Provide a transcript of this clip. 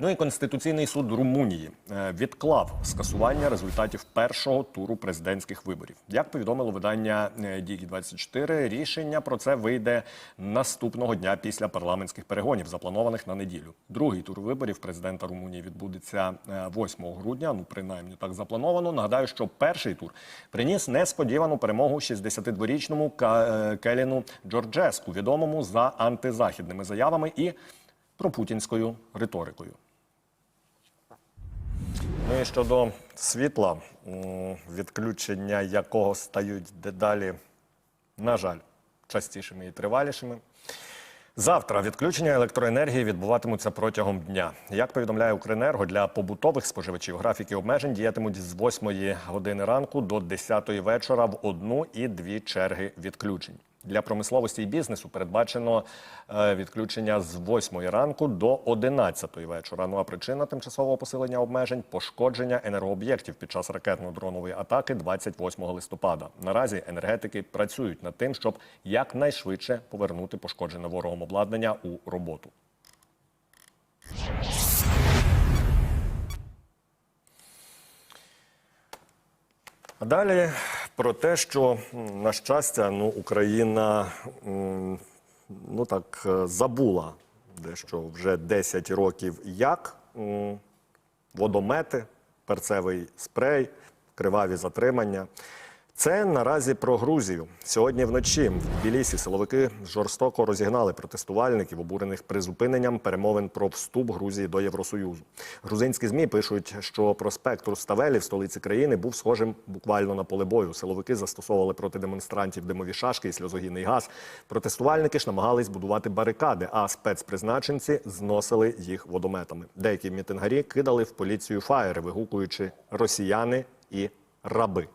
Ну і Конституційний суд Румунії е, відклав скасування результатів першого туру президентських виборів. Як повідомило видання е, Дігі 24 рішення про це вийде наступного дня після парламентських перегонів, запланованих на неділю. Другий тур виборів президента Румунії відбудеться е, 8 грудня. Ну принаймні так заплановано. Нагадаю, що перший тур приніс несподівану перемогу 62-річному Ка- е, Келіну Джорджеску, відомому за антизахідними заявами і пропутінською риторикою. Ну і щодо світла, відключення якого стають дедалі, на жаль, частішими і тривалішими. Завтра відключення електроенергії відбуватимуться протягом дня. Як повідомляє Укренерго, для побутових споживачів графіки обмежень діятимуть з 8 години ранку до 10 вечора в одну і дві черги відключень. Для промисловості і бізнесу передбачено е, відключення з 8 ранку до 11 вечора. Ну а причина тимчасового посилення обмежень пошкодження енергооб'єктів під час ракетно-дронової атаки 28 листопада. Наразі енергетики працюють над тим, щоб якнайшвидше повернути пошкоджене ворогом обладнання у роботу. А далі про те, що на щастя, ну Україна ну так е, забула дещо вже 10 років як водомети, перцевий спрей, криваві затримання. Це наразі про Грузію. Сьогодні вночі в Тбілісі силовики жорстоко розігнали протестувальників, обурених призупиненням перемовин про вступ Грузії до Євросоюзу. Грузинські змі пишуть, що проспект Руставелі в столиці країни був схожим буквально на поле бою. Силовики застосовували проти демонстрантів димові шашки і сльозогінний газ. Протестувальники ж намагались будувати барикади, а спецпризначенці зносили їх водометами. Деякі мітингарі кидали в поліцію фаєри, вигукуючи росіяни і раби.